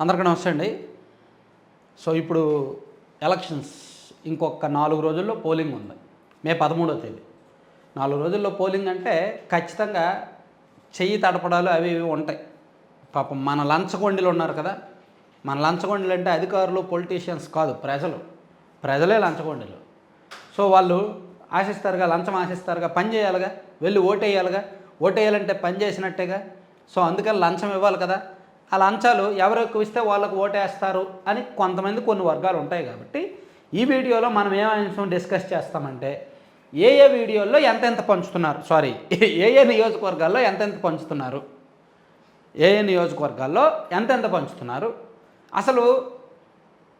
అందరికీ నమస్తే అండి. సో ఇప్పుడు ఎలక్షన్స్ ఇంకొక నాలుగు రోజుల్లో పోలింగ్ ఉంది. మే పదమూడో తేదీ. నాలుగు రోజుల్లో పోలింగ్ అంటే ఖచ్చితంగా చెయ్యి తడపడాలు అవి ఇవి ఉంటాయి. పాపం మన లంచగొండిలు ఉన్నారు కదా. మన లంచగొండిలు అంటే అధికారులు పొలిటీషియన్స్ కాదు ప్రజలు. ప్రజలే లంచగొండిలు. సో వాళ్ళు ఆశిస్తారుగా లంచం ఆశిస్తారుగా పని చేయాలిగా వెళ్ళి ఓటేయాలిగా. ఓటేయాలంటే పని చేసినట్టేగా. సో అందుకని లంచం ఇవ్వాలి కదా. ఆ లంచాలు ఎవరు ఎక్కువ ఇస్తే వాళ్ళకు ఓటేస్తారు అని కొంతమంది కొన్ని వర్గాలు ఉంటాయి కాబట్టి ఈ వీడియోలో మనం ఏ అంశం డిస్కస్ చేస్తామంటే ఏ ఏ వీడియోల్లో ఎంతెంత పంచుతున్నారు? సారీ ఏ ఏ నియోజకవర్గాల్లో ఎంతెంత పంచుతున్నారు? ఏ ఏ నియోజకవర్గాల్లో ఎంతెంత పంచుతున్నారు? అసలు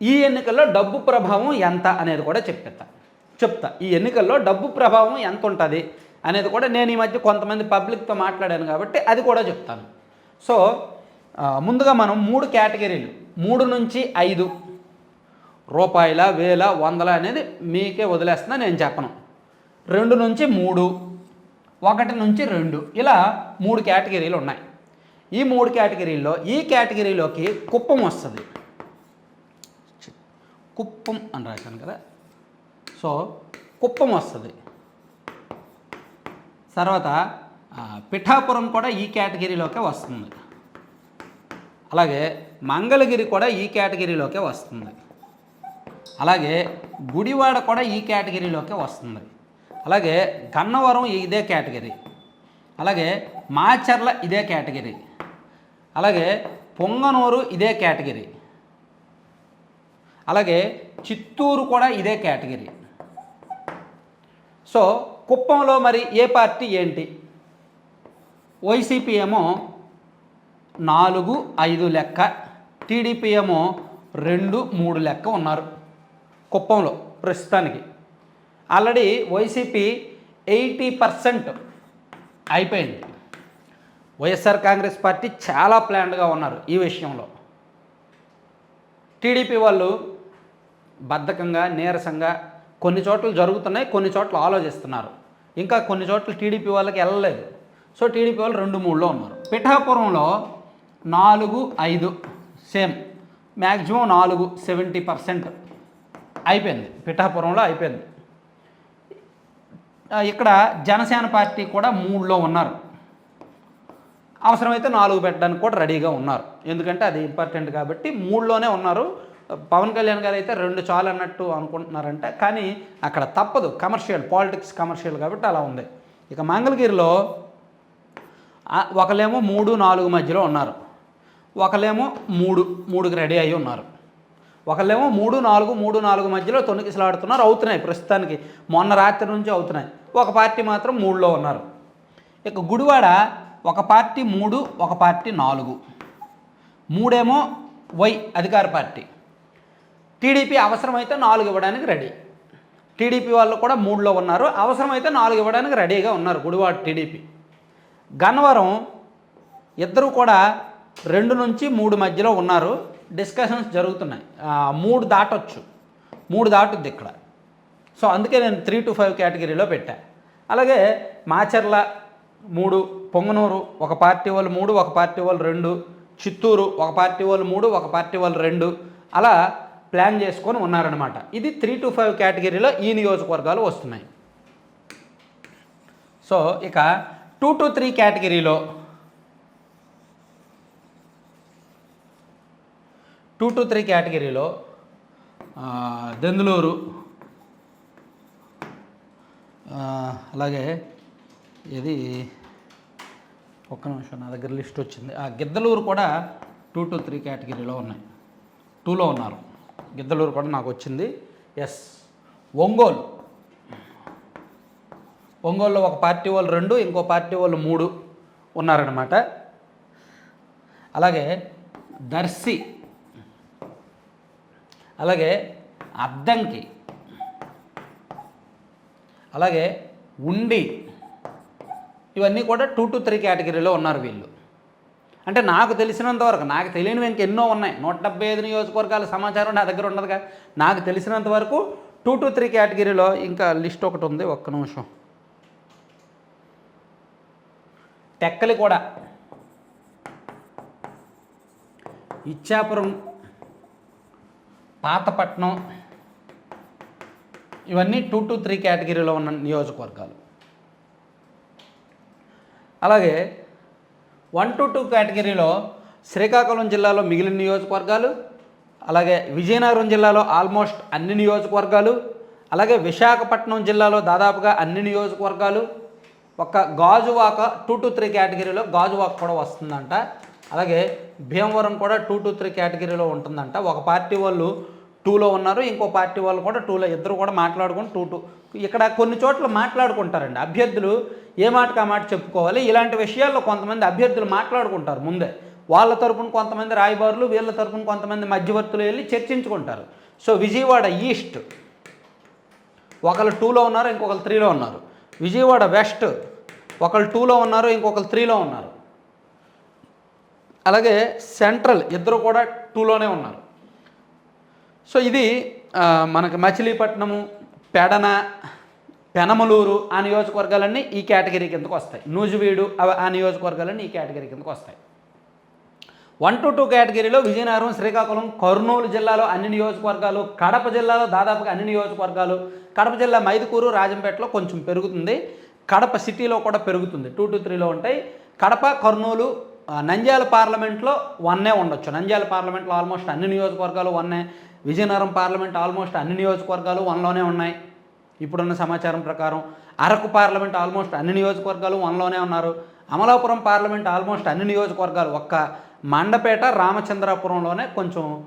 ఈ ఎన్నికల్లో డబ్బు ప్రభావం ఎంత అనేది కూడా చెప్పేస్తా చెప్తా. ఈ ఎన్నికల్లో డబ్బు ప్రభావం ఎంత ఉంటుంది అనేది కూడా నేను ఈ మధ్య కొంతమంది పబ్లిక్తో మాట్లాడాను కాబట్టి అది కూడా చెప్తాను. సో ముందుగా మనం మూడు కేటగిరీలు. మూడు నుంచి ఐదు. రూపాయల వేల వందల అనేది మీకే వదిలేస్తున్నా నేను చెప్పను. రెండు నుంచి మూడు ఒకటి నుంచి రెండు. ఇలా మూడు కేటగిరీలు ఉన్నాయి. ఈ మూడు కేటగిరీల్లో ఈ కేటగిరీలోకి కుప్పం వస్తుంది. కుప్పం అని రాశాను కదా. సో కుప్పం వస్తుంది. తర్వాత పిఠాపురం కూడా ఈ కేటగిరీలోకే వస్తుంది. అలాగే మంగళగిరి కూడా ఈ కేటగిరీలోకే వస్తుంది. అలాగే గుడివాడ కూడా ఈ కేటగిరీలోకే వస్తుంది. అలాగే గన్నవరం ఇదే కేటగిరీ. అలాగే మాచర్ల ఇదే కేటగిరీ. అలాగే పొంగనూరు ఇదే కేటగిరీ. అలాగే చిత్తూరు కూడా ఇదే కేటగిరీ. సో కుప్పంలో మరి ఏ పార్టీ ఏంటి? వైసీపీ ఏమో నాలుగు ఐదు లెక్క. టీడీపీ ఏమో రెండు మూడు లెక్క ఉన్నారు కుప్పంలో ప్రస్తుతానికి. ఆల్రెడీ వైసీపీ ఎయిటీ పర్సెంట్ అయిపోయింది. వైఎస్ఆర్ కాంగ్రెస్ పార్టీ చాలా ప్లాన్డ్గా ఉన్నారు ఈ విషయంలో. టీడీపీ వాళ్ళు బద్ధకంగా నీరసంగా కొన్ని చోట్ల జరుగుతున్నాయి కొన్ని చోట్ల ఆలోచిస్తున్నారు. ఇంకా కొన్ని చోట్ల టీడీపీ వాళ్ళకి వెళ్ళలేదు. సో టీడీపీ వాళ్ళు రెండు మూడులో ఉన్నారు. పిఠాపురంలో నాలుగు ఐదు సేమ్ మ్యాక్సిమం నాలుగు సెవెంటీ పర్సెంట్ అయిపోయింది. పిఠాపురంలో అయిపోయింది. ఇక్కడ జనసేన పార్టీ కూడా మూడులో ఉన్నారు. అవసరమైతే నాలుగు పెట్టడానికి కూడా రెడీగా ఉన్నారు. ఎందుకంటే అది ఇంపార్టెంట్ కాబట్టి మూడులోనే ఉన్నారు. పవన్ కళ్యాణ్ గారు అయితే రెండు చాలు అన్నట్టు అనుకుంటున్నారంటే. కానీ అక్కడ తప్పదు. కమర్షియల్ పాలిటిక్స్ కమర్షియల్ కాబట్టి అలా ఉంది. ఇక మంగళగిరిలో ఆ, ఒకళ్ళేమో మూడు నాలుగు మధ్యలో ఉన్నారు. ఒకళ్ళేమో మూడు మూడుకి రెడీ అయి ఉన్నారు. ఒకళ్ళేమో మూడు నాలుగు మూడు నాలుగు మధ్యలో తొణికిసలాడుతున్నారు అవుతున్నాయి ప్రస్తుతానికి. మొన్న రాత్రి నుంచి అవుతున్నాయి. ఒక పార్టీ మాత్రం మూడులో ఉన్నారు. ఇక గుడివాడ ఒక పార్టీ మూడు ఒక పార్టీ నాలుగు. మూడేమో వై అధికార పార్టీ. టీడీపీ అవసరమైతే నాలుగు ఇవ్వడానికి రెడీ. టీడీపీ వాళ్ళు కూడా మూడులో ఉన్నారు. అవసరమైతే నాలుగు ఇవ్వడానికి రెడీగా ఉన్నారు గుడివాడ టీడీపీ. గన్నవరం ఇద్దరు కూడా రెండు నుంచి మూడు మధ్యలో ఉన్నారు. డిస్కషన్స్ జరుగుతున్నాయి. మూడు దాటొచ్చు. మూడు దాటుద్ది ఇక్కడ. సో అందుకే నేను త్రీ టు ఫైవ్ కేటగిరీలో పెట్టా. అలాగే మాచర్ల మూడు పొంగనూరు ఒక పార్టీ వాళ్ళు మూడు ఒక పార్టీ వాళ్ళు రెండు చిత్తూరు ఒక పార్టీ వాళ్ళు మూడు ఒక పార్టీ వాళ్ళు రెండు అలా ప్లాన్ చేసుకొని ఉన్నారనమాట ఇది త్రీ టు ఫైవ్ కేటగిరీలో ఈ నియోజకవర్గాలు వస్తున్నాయి. సో ఇక టూ టు త్రీ కేటగిరీలో టూ టు త్రీ కేటగిరీలో దెందులూరు అలాగే ఇది ఒక్క నిమిషం నా దగ్గర లిస్ట్ వచ్చింది. ఆ గిద్దలూరు కూడా టూ టు త్రీ కేటగిరీలో ఉన్నాయి. టూలో ఉన్నారు. గిద్దలూరు కూడా నాకు వచ్చింది. ఎస్. ఒంగోలు. ఒంగోలులో ఒక పార్టీ వాళ్ళు రెండు ఇంకో పార్టీ వాళ్ళు మూడు ఉన్నారనమాట అలాగే దర్శి అలాగే అద్దంకి అలాగే ఉండి ఇవన్నీ కూడా టూ టు త్రీ కేటగిరీలో ఉన్నారు వీళ్ళు. అంటే నాకు తెలిసినంతవరకు నాకు తెలియనివి ఇంకెన్నో ఉన్నాయి. నూట డెబ్బై ఐదు నియోజకవర్గాల సమాచారం నా దగ్గర ఉండదుగా నాకు తెలిసినంత వరకు టూ టు త్రీ కేటగిరీలో ఇంకా లిస్ట్ ఒకటి ఉంది ఒక్క నిమిషం. టెక్కలి కూడా. ఇచ్చాపురం పాతపట్నం ఇవన్నీ టూ టు త్రీ కేటగిరీలో ఉన్న నియోజకవర్గాలు. అలాగే వన్ టు టూ కేటగిరీలో శ్రీకాకుళం జిల్లాలో మిగిలిన నియోజకవర్గాలు అలాగే విజయనగరం జిల్లాలో ఆల్మోస్ట్ అన్ని నియోజకవర్గాలు అలాగే విశాఖపట్నం జిల్లాలో దాదాపుగా అన్ని నియోజకవర్గాలు. ఒక గాజువాక టూ టు త్రీ కేటగిరీలో గాజువాక కూడా వస్తుందంట. అలాగే భీమవరం కూడా టూ టు త్రీ కేటగిరీలో ఉంటుందంట. ఒక పార్టీ వాళ్ళు టూలో ఉన్నారు ఇంకో పార్టీ వాళ్ళు కూడా టూలో ఇద్దరు కూడా మాట్లాడుకుని టూ టూ. ఇక్కడ కొన్ని చోట్ల మాట్లాడుకుంటారండి. అభ్యర్థులు ఏ మాటకు ఆ మాట చెప్పుకోవాలి? ఇలాంటి విషయాల్లో కొంతమంది అభ్యర్థులు మాట్లాడుకుంటారు ముందే. వాళ్ళ తరపున కొంతమంది రాయబారులు వీళ్ళ తరపున కొంతమంది మధ్యవర్తులు వెళ్ళి చర్చించుకుంటారు. So Vijayawada east. ఒకళ్ళు టూలో ఉన్నారు ఇంకొకరు త్రీలో ఉన్నారు. విజయవాడ వెస్ట్. ఒకళ్ళు టూలో ఉన్నారు ఇంకొకరు త్రీలో ఉన్నారు. అలాగే సెంట్రల్ ఇద్దరు కూడా టూలోనే ఉన్నారు. సో ఇది మనకు మనకి మచిలీపట్నము పెడన పెనమలూరు ఆ నియోజకవర్గాలన్నీ ఈ కేటగిరీ కిందకు వస్తాయి. నూజివీడు ఆ నియోజకవర్గాలన్నీ ఈ కేటగిరీ కిందకు వస్తాయి. వన్ టు టూ కేటగిరీలో విజయనగరం శ్రీకాకుళం కర్నూలు జిల్లాలో అన్ని నియోజకవర్గాలు కడప జిల్లాలో దాదాపుగా అన్ని నియోజకవర్గాలు కడప జిల్లా మైదుకూరు రాజంపేటలో కొంచెం పెరుగుతుంది. కడప సిటీలో కూడా పెరుగుతుంది. టూ టు త్రీలో ఉంటాయి. కడప కర్నూలు నంద్యాల పార్లమెంట్లో వన్నే ఉండొచ్చు. నంద్యాల పార్లమెంట్లో ఆల్మోస్ట్ అన్ని నియోజకవర్గాలు వన్నే. విజయనగరం పార్లమెంట్ ఆల్మోస్ట్ అన్ని నియోజకవర్గాలు వన్లోనే ఉన్నాయి. ఇప్పుడున్న సమాచారం ప్రకారం అరకు పార్లమెంట్ ఆల్మోస్ట్ అన్ని నియోజకవర్గాలు వన్లోనే ఉన్నారు. అమలాపురం పార్లమెంట్ ఆల్మోస్ట్ అన్ని నియోజకవర్గాలు ఒక్క మండపేట రామచంద్రాపురంలోనే కొంచెం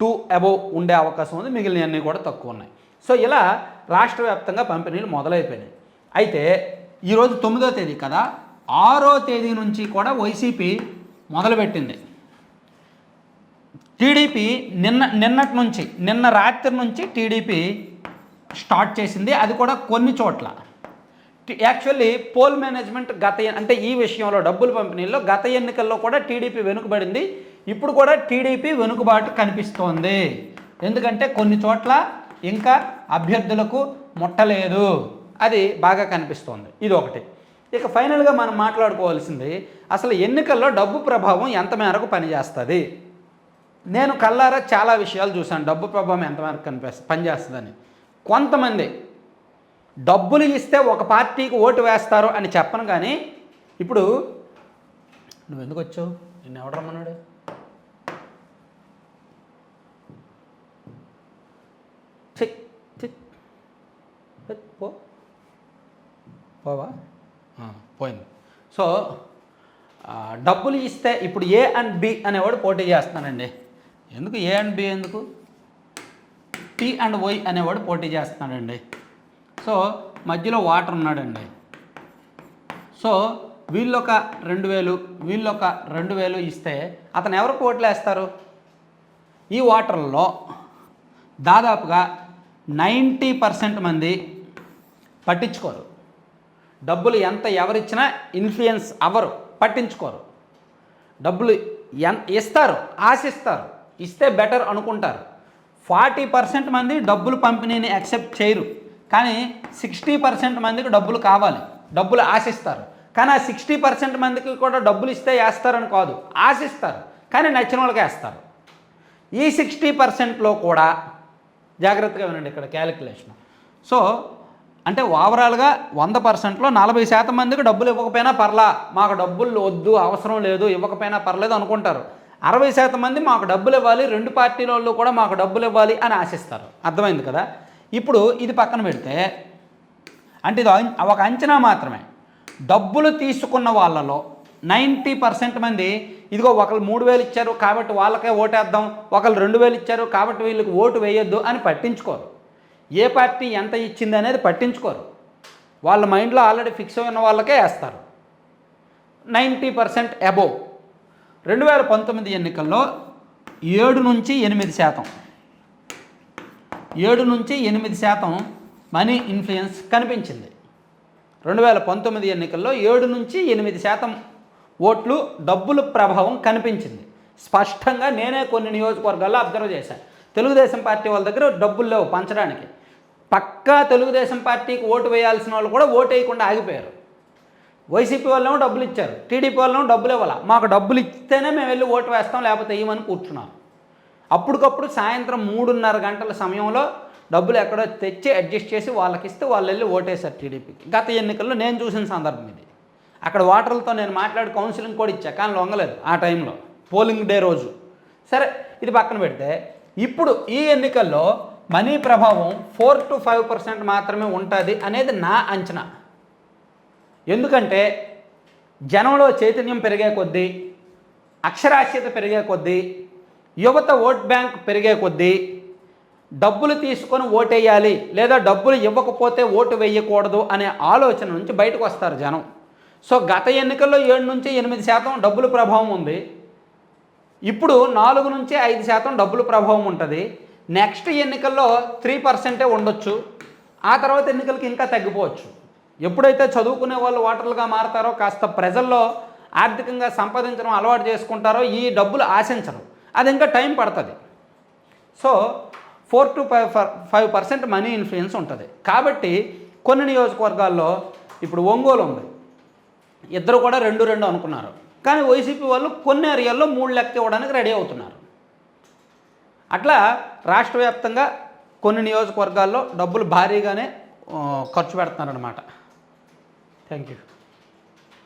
టూ అబోవ్ ఉండే అవకాశం ఉంది. మిగిలినవన్నీ కూడా తక్కువ ఉన్నాయి. సో ఇలా రాష్ట్ర వ్యాప్తంగా పంపిణీలు మొదలైపోయినాయి. అయితే ఈరోజు తొమ్మిదో తేదీ కదా? ఆరో తేదీ నుంచి కూడా వైసీపీ మొదలుపెట్టింది. టీడీపీ నిన్న నిన్నటి నుంచి నిన్న రాత్రి నుంచి టీడీపీ స్టార్ట్ చేసింది. అది కూడా కొన్ని చోట్ల. యాక్చువల్లీ పోల్ మేనేజ్మెంట్ గత అంటే ఈ విషయంలో డబ్బులు పంపిణీలో గత ఎన్నికల్లో కూడా టీడీపీ వెనుకబడింది. ఇప్పుడు కూడా టీడీపీ వెనుకబాటు కనిపిస్తోంది. ఎందుకంటే కొన్ని చోట్ల ఇంకా అభ్యర్థులకు ముట్టలేదు. అది బాగా కనిపిస్తోంది. ఇది ఒకటి. ఇక ఫైనల్గా మనం మాట్లాడుకోవాల్సింది అసలు ఎన్నికల్లో డబ్బు ప్రభావం ఎంత మేరకు పనిచేస్తుంది? నేను కల్లారా చాలా విషయాలు చూశాను. డబ్బు ప్రభావం ఎంతవరకు కనిపిస్తుంది పనిచేస్తుందని. కొంతమంది డబ్బులు ఇస్తే ఒక పార్టీకి ఓటు వేస్తారు అని చెప్పను కానీ ఇప్పుడు నువ్వు ఎందుకు వచ్చావు? నిన్ను ఎవడు రమ్మన్నాడు? పో. పోవా? పోయింది. సో డబ్బులు ఇస్తే ఇప్పుడు ఏ అండ్ బి అనేవాడు పోటీ చేస్తానండి. ఎందుకు ఏ అండ్ బి ఎందుకు? టీ అండ్ వై అనేవాడు పోటీ చేస్తున్నాడండి. సో మధ్యలో వాటర్ ఉన్నాడండి. సో వీళ్ళొక రెండు వేలు వీళ్ళొక రెండు వేలు ఇస్తే అతను ఎవరు ఓట్లు వేస్తారు? ఈ వాటర్లో దాదాపుగా నైంటీ పర్సెంట్ మంది పట్టించుకోరు. డబ్బులు ఎంత ఎవరిచ్చినా ఇన్ఫ్లుయెన్స్ అవ్వరు పట్టించుకోరు. డబ్బులు ఎన్ ఇస్తారు ఆశిస్తారు. ఇస్తే బెటర్ అనుకుంటారు. ఫార్టీ పర్సెంట్ మంది డబ్బులు పంపిణీని యాక్సెప్ట్ చేయరు. కానీ సిక్స్టీ పర్సెంట్ మందికి డబ్బులు కావాలి. డబ్బులు ఆశిస్తారు. కానీ ఆ సిక్స్టీ పర్సెంట్ మందికి కూడా డబ్బులు ఇస్తే వేస్తారని కాదు. ఆశిస్తారు. కానీ నచ్చిన వాళ్ళకి వేస్తారు. ఈ సిక్స్టీ పర్సెంట్లో కూడా జాగ్రత్తగా వినండి ఇక్కడ క్యాలిక్యులేషన్. సో అంటే ఓవరాల్గా వంద పర్సెంట్లో నలభై శాతం మందికి డబ్బులు ఇవ్వకపోయినా పర్లా. మాకు డబ్బులు వద్దు అవసరం లేదు ఇవ్వకపోయినా పర్లేదు అనుకుంటారు. అరవై శాతం మంది మాకు డబ్బులు ఇవ్వాలి రెండు పార్టీల వాళ్ళు కూడా మాకు డబ్బులు ఇవ్వాలి అని ఆశిస్తారు. అర్థమైంది కదా? ఇప్పుడు ఇది పక్కన పెడితే అంటే ఇది అం- ఒక అంచనా మాత్రమే. డబ్బులు తీసుకున్న వాళ్ళలో నైంటీ పర్సెంట్ మంది ఇదిగో ఒకళ్ళు మూడు వేలు ఇచ్చారు కాబట్టి వాళ్ళకే ఓటేద్దాం ఒకళ్ళు రెండు వేలు ఇచ్చారు కాబట్టి వీళ్ళకి ఓటు వేయొద్దు అని పట్టించుకోరు. ఏ పార్టీ ఎంత ఇచ్చింది అనేది పట్టించుకోరు. వాళ్ళ మైండ్లో ఆల్రెడీ ఫిక్స్ అయిన వాళ్ళకే వేస్తారు. Ninety percent above. రెండు వేల పంతొమ్మిది ఎన్నికల్లో ఏడు నుంచి ఎనిమిది శాతం. ఏడు నుంచి ఎనిమిది శాతం మనీ ఇన్ఫ్లుయెన్స్ కనిపించింది. రెండు వేల పంతొమ్మిది ఎన్నికల్లో ఏడు నుంచి ఎనిమిది శాతం ఓట్లు డబ్బుల ప్రభావం కనిపించింది. స్పష్టంగా నేనే కొన్ని నియోజకవర్గాల్లో అబ్జర్వ్ చేశాను తెలుగుదేశం పార్టీ వాళ్ళ దగ్గర డబ్బులు లేవు పంచడానికి. పక్కా తెలుగుదేశం పార్టీకి ఓటు వేయాల్సిన వాళ్ళు కూడా ఓటు వేయకుండా ఆగిపోయారు. వైసీపీ వాళ్ళేమో డబ్బులు ఇచ్చారు టీడీపీ వాళ్ళేమో డబ్బులు ఇవ్వాల? మాకు డబ్బులు ఇస్తేనే మేము వెళ్ళి ఓటు వేస్తాం లేకపోతే ఇవ్వమని కూర్చున్నాం అప్పటికప్పుడు సాయంత్రం మూడున్నర గంటల సమయంలో డబ్బులు ఎక్కడో తెచ్చి అడ్జస్ట్ చేసి వాళ్ళకి ఇస్తే వాళ్ళు వెళ్ళి ఓటేశారు టీడీపీకి. గత ఎన్నికల్లో నేను చూసిన సందర్భం ఇది. అక్కడ ఓటర్లతో నేను మాట్లాడి కౌన్సిలింగ్ కూడా ఇచ్చా కానీ లొంగలేదు ఆ టైంలో పోలింగ్ డే రోజు. సరే ఇది పక్కన పెడితే ఇప్పుడు ఈ ఎన్నికల్లో మనీ ప్రభావం ఫోర్ టు ఫైవ్ పర్సెంట్ మాత్రమే ఉంటుంది అనేది నా అంచనా. ఎందుకంటే జనంలో చైతన్యం పెరిగే కొద్దీ అక్షరాస్యత పెరిగే కొద్దీ యువత ఓట్ బ్యాంక్ పెరిగే కొద్దీ డబ్బులు తీసుకొని ఓటేయాలి లేదా డబ్బులు ఇవ్వకపోతే ఓటు వేయకూడదు అనే ఆలోచన నుంచి బయటకు వస్తారు జనం. సో గత ఎన్నికల్లో ఏడు నుంచి ఎనిమిది శాతం డబ్బుల ప్రభావం ఉంది. ఇప్పుడు నాలుగు నుంచి ఐదు శాతం డబ్బుల ప్రభావం ఉంటుంది. నెక్స్ట్ ఎన్నికల్లో త్రీ పర్సెంటే ఉండొచ్చు. ఆ తర్వాత ఎన్నికలకి ఇంకా తగ్గిపోవచ్చు. ఎప్పుడైతే చదువుకునే వాళ్ళు ఓటర్లుగా మారతారో కాస్త ప్రజల్లో ఆర్థికంగా సంపాదించడం అలవాటు చేసుకుంటారో ఈ డబ్బులు ఆశించరు. అది ఇంకా టైం పడుతుంది. So four to five five percent money influence ఉంటుంది. కాబట్టి కొన్ని నియోజకవర్గాల్లో ఇప్పుడు ఒంగోలు ఉంది. ఇద్దరు కూడా రెండు రెండు అనుకున్నారు. కానీ వైసీపీ వాళ్ళు కొన్ని ఏరియాల్లో మూడు లెక్క ఇవ్వడానికి రెడీ అవుతున్నారు. అట్లా రాష్ట్ర వ్యాప్తంగా కొన్ని నియోజకవర్గాల్లో డబ్బులు భారీగానే ఖర్చు పెడుతున్నారనమాట Thank you.